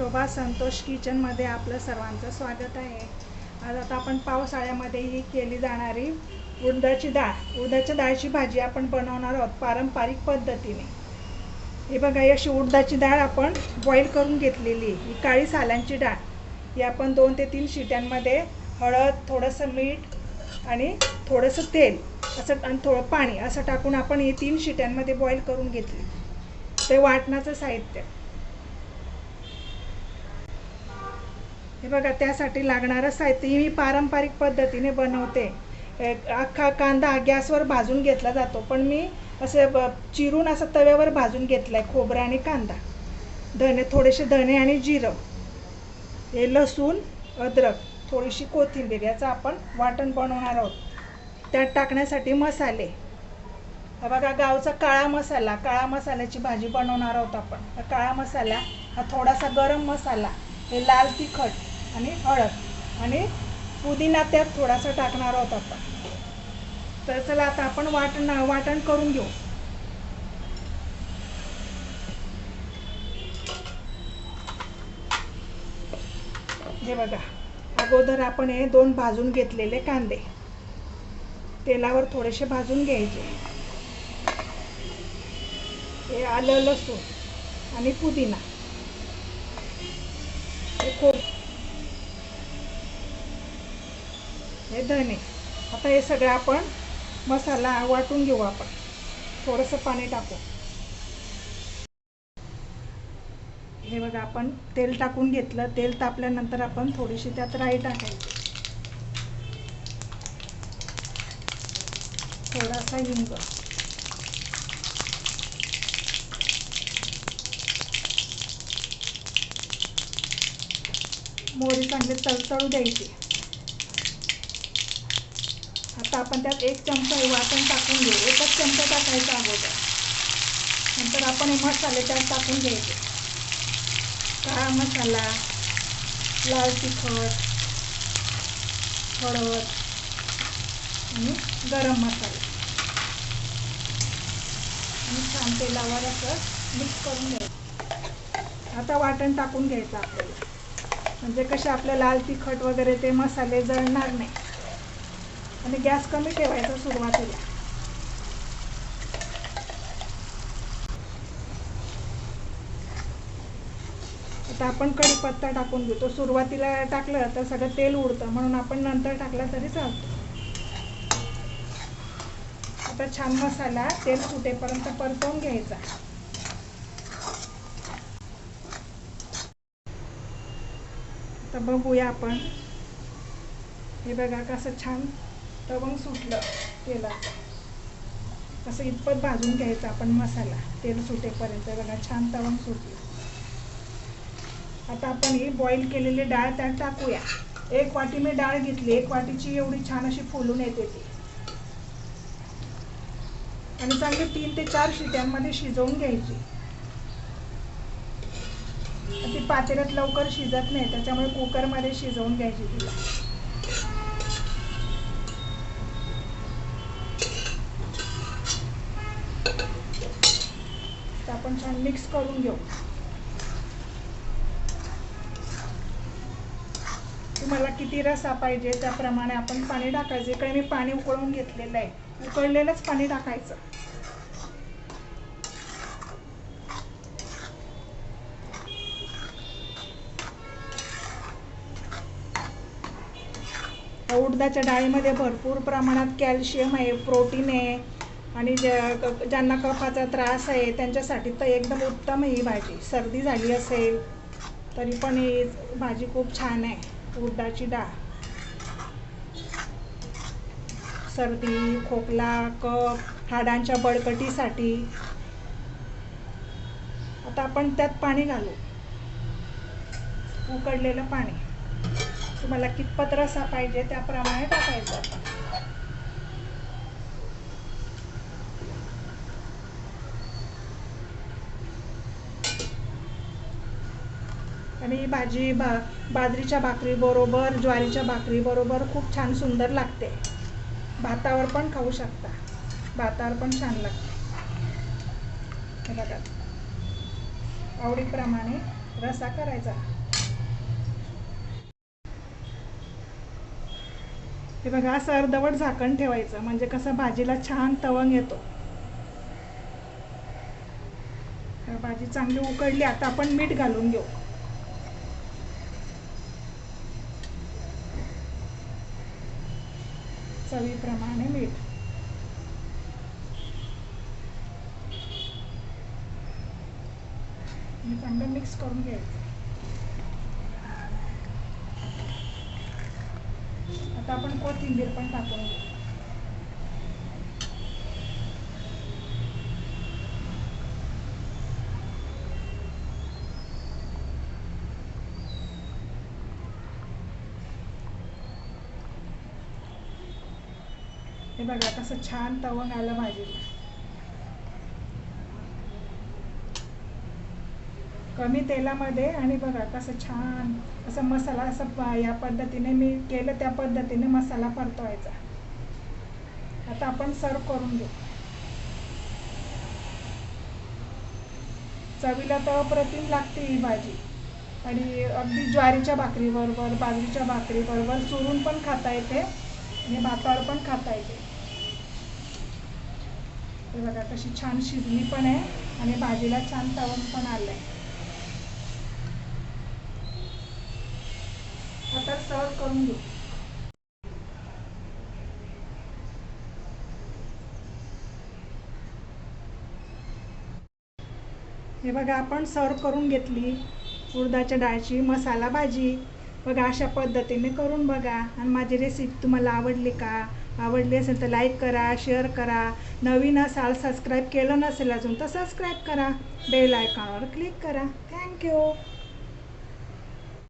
शोभा संतोष किचनमध्ये आपलं सर्वांचं स्वागत आहे. आज आता आपण पावसाळ्यामध्ये ही केली जाणारी उडदाची डाळ. उडदाच्या डाळची भाजी आपण बनवणार आहोत पारंपरिक पद्धतीने. हे बघा ही अशी उडदाची डाळ आपण बॉईल करून घेतलेली ही काळी सालांची डाळ. ही आपण दोन ते तीन शिट्यांमध्ये हळद थोडंसं मीठ आणि थोडंसं तेल असं आणि थोडं पाणी असं टाकून आपण ही तीन शिट्यांमध्ये बॉईल करून घेतली. ते वाटणाचं साहित्य. हे बघा त्यासाठी लागणारं साहित्य ही मी पारंपरिक पद्धतीने बनवते. अख्खा कांदा गॅसवर भाजून घेतला जातो पण मी असे ब- चिरून असं तव्यावर भाजून घेतला आहे खोबरं आणि कांदा. धने थोडेसे धने आणि जिरं. हे लसूण अद्रक थोडीशी कोथिंबीर याचं आपण वाटण बनवणार आहोत. त्यात टाकण्यासाठी मसाले. हा बघा गावचा काळा मसाला काळा मसाल्याची भाजी बनवणार आहोत आपण. काळा मसाला हा थोडासा गरम मसाला हे लाल तिखट आणि हळद. आणि पुदिना त्यात थोडासा टाकणार आहोत आपण तर चला आता आपण वाटण वाटण करून घेऊ. हे बघा अगोदर आपण हे दोन भाजून घेतलेले कांदे. तेलावर थोडेसे भाजून घ्यायचे. हे आलं लसूण आणि पुदिना. हे खूप हे धने. आता हे सगळं आपण मसाला वाटून घेऊ आपण. थोडंसं पाणी टाकू. हे बघा आपण तेल टाकून घेतलं. तेल तापल्यानंतर आपण थोडीशी त्यात राई टाकायची. थोडासा हिंग. मोहरी चांगली तळतळू द्यायची. आता आपण त्यात एक चमचा हे वाटण टाकून घेऊ. एकच चमचा टाकायचा अगोदर. नंतर आपण हे मसाले त्यात टाकून घ्यायचे. काळा मसाला लाल तिखट हळद आणि गरम मसाला. आणि छान तेलावर असं मिक्स करून घ्यायचं. आता वाटण टाकून घ्यायचं आपल्याला. म्हणजे कसे आपलं लाल तिखट वगैरे ते मसाले जळणार नाही. आणि गॅस कमी ठेवायचा सुरुवातीला. आता आपण कढीपत्ता टाकून घेतो. सुरुवातीला टाकलं तर सगळं तेल उडतं. म्हणून आपण नंतर टाकला तरी चालतो. आता छान मसाला तेल सुटेपर्यंत परतवून घ्यायचा. आता बघूया आपण. हे बघा कसं छान तवंग सुटलं तेलाचं असं इतपत भाजून घ्यायचं आपण मसाला तेल सुटेपर्यंत. बघा छान तवंग सुटलं. आता आपण ही बॉईल केलेली डाळ त्यात टाकूया. एक वाटी मी डाळ घेतली. एक वाटीची एवढी छान अशी फुलून येते ती. आणि चांगली तीन ते चार शिट्यांमध्ये शिजवून घ्यायची. ती पातेल्यात लवकर शिजत नाही. त्याच्यामुळे कुकरमध्ये शिजवून घ्यायची तिला तर आपण छान मिक्स करून घेऊ. तुम्हाला किती रसा पाहिजे त्याप्रमाणे आपण पाणी टाकायचं. इकडे मी पाणी उकळून घेतलेलं आहे. उकळलेलंच पाणी टाकायचं. उडदाच्या डाळीमध्ये भरपूर प्रमाणात कॅल्शियम आहे प्रोटीन आहे. आणि ज्या ज्यांना कफाचा त्रास आहे त्यांच्यासाठी तर एकदम उत्तम ही भाजी. सर्दी झाली असेल तरी पण ही भाजी खूप छान आहे. उडदाची डाळ. सर्दी खोकला कफ हाडांच्या बळकटीसाठी. आता आपण त्यात पाणी घालू. उकडलेलं पाणी. तुम्हाला कितपत रसा पाहिजे त्याप्रमाणे टाकायचं. आणि भाजी बा बाजरीच्या भाकरीबरोबर ज्वारीच्या भाकरीबरोबर खूप छान सुंदर लागते. भातावर पण खाऊ शकता. भातावर पण छान लागते. हे बघा. आवडीप्रमाणे रसा करायचा. हे बघा असं अर्धवट झाकण ठेवायचं. म्हणजे कसं भाजीला छान तवंग येतो. भाजी चांगली उकडली आता आपण मीठ घालून घेऊ. चवीप्रमाणे मीठ. मी चांगलं मिक्स करून घ्यायचं. आता आपण कोथिंबीर पण टाकून घेऊ. हे बघा कसं छान तवंग आलं भाजीला कमी तेलामध्ये आणि बघा कसं छान असं मसाला असं या पद्धतीने मी केलं त्या पद्धतीने मसाला परतवायचा. आता आपण सर्व करून घेऊ. चवीला तर अप्रतिम लागते ही भाजी. आणि अगदी ज्वारीच्या भाकरीबरोबर बाजरीच्या भाकरीबरोबर चुरून पण खाता येते आणि भातावर पण खाता येते. हे बघा कशी छान शिजली पण आहे आणि भाजीला छान तवण पण आलंय. आता सर्व करून घेऊ. हे बघा आपण सर्व करून घेतली. उडदाच्या डाळची मसाला भाजी. बघा अशा पद्धतीने करून बघा. आणि माझी रेसिपी तुम्हाला आवडली का? आवडली असेल तर लाईक करा शेअर करा. नवीन असाल सबस्क्राईब केलं नसेल अजून तर सबस्क्राईब करा. बेल आयकॉनवर क्लिक करा. थँक्यू